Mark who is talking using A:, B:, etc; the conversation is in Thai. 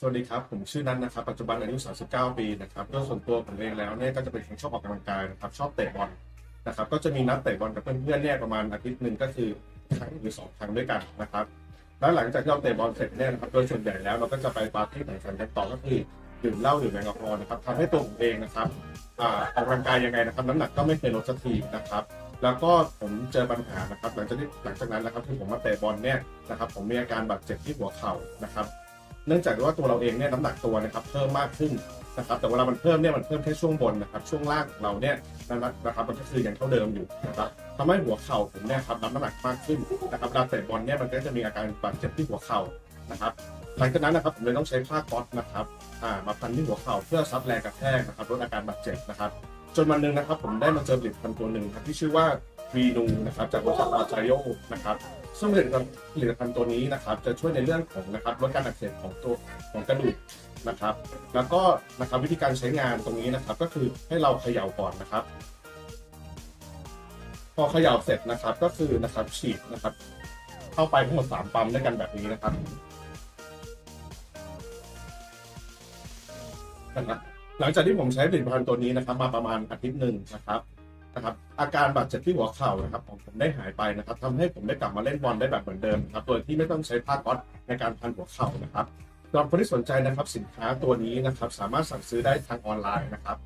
A: สวัสดีครับ ผมชื่อนัทนนะครับ ปัจจุบันอายุ 39 ปีนะครับโดยส่วนตัวผมเองแล้วเนี่ยก็จะเป็นคนชอบออกกำลังกายนะครับ ชอบเตะบอลนะครับ ก็จะมีนัดเตะบอลกับเพื่อนๆเนี่ยประมาณอาทิตย์หนึ่งก็คือครั้งหรือสองครั้งด้วยกันนะครับ แล้วหลังจากที่เราเตะบอลเสร็จเนี่ยนะครับ โดยส่วนใหญ่แล้วเราก็จะไปปาร์ตี้สังสรรค์กันต่อก็คือดื่มเหล้าดื่มแอลกอฮอล์นะครับทำให้ตัวผมเองนะครับอออกกำลังกายยังไงนะครับ น้ำหนักก็ไม่เคยลดสักทีนะครับแล้วก็ผมเจอปัญหานะครับ หลังจากที่หลังจากนั้นนะครับที่ผมมาเตะบอลเนี่ยนะครับผมมีอาการบาดเจ็บที่หัวเข่านะครับ เนื่องจากว่าตัวเราเองเนี่ยน้ำหนักตัวนะครับเพิ่มมากขึ้นนะครับแต่เวลามันเพิ่มเนี่ยมันเพิ่มแค่ช่วงบนนะครับช่วงล่างของเราเนี่ยนะครับมันก็คือยังเท่าเดิมอยู่นะครับทำให้หัวเข่าผมเนี่ยครับรับน้ำหนักมากขึ้นนะครับเวลาเตะบอลเนี่ยมันก็จะมีอาการบาดเจ็บที่หัวเข่านะครับหลังจากนั้นนะครับผมเลยต้องใช้ผ้าก๊อซนะครับอ่ามาพันที่หัวเข่าเพื่อซับแรงกระแทกนะครับลดอาการบาดเจ็บนะครับจนวันหนึ่งนะครับผมได้มาเจอผลิตภัณฑ์ตัวหนึ่งครับที่ชื่อว่า วีนูนะครับจากบริษัทอาจารโยนะครับซึ่งผลิตภัณฑ์ผลิตภัณฑ์ตัวนี้นะครับจะช่วยในเรื่องของนะครับลดการอักเสบของตัวของกระดูกนะครับ แล้วก็นะครับวิธีการใช้งานตรงนี้นะครับ ก็คือให้เราเขย่าก่อนนะครับ พอเขย่าเสร็จนะครับก็คือนะครับฉีดนะครับ เข้าไปทั้งหมดสามปั๊มด้วยกันแบบนี้นะครับนะครับหลังจากที่ผมใช้ผลิตภัณฑ์ตัวนี้นะครับ มาประมาณอาทิตย์หนึ่งนะครับ นะครับอาการบาดเจ็บที่หัวเข่านะครับของผมได้หายไปนะครับทำให้ผมได้กลับมาเล่นบอลได้แบบเหมือนเดิมครับโดยที่ไม่ต้องใช้ผ้าก๊อซในการพันหัวเข่านะครับสำหรับคนที่สนใจนะครับสินค้าตัวนี้นะครับสามารถสั่งซื้อได้ทางออนไลน์นะครับ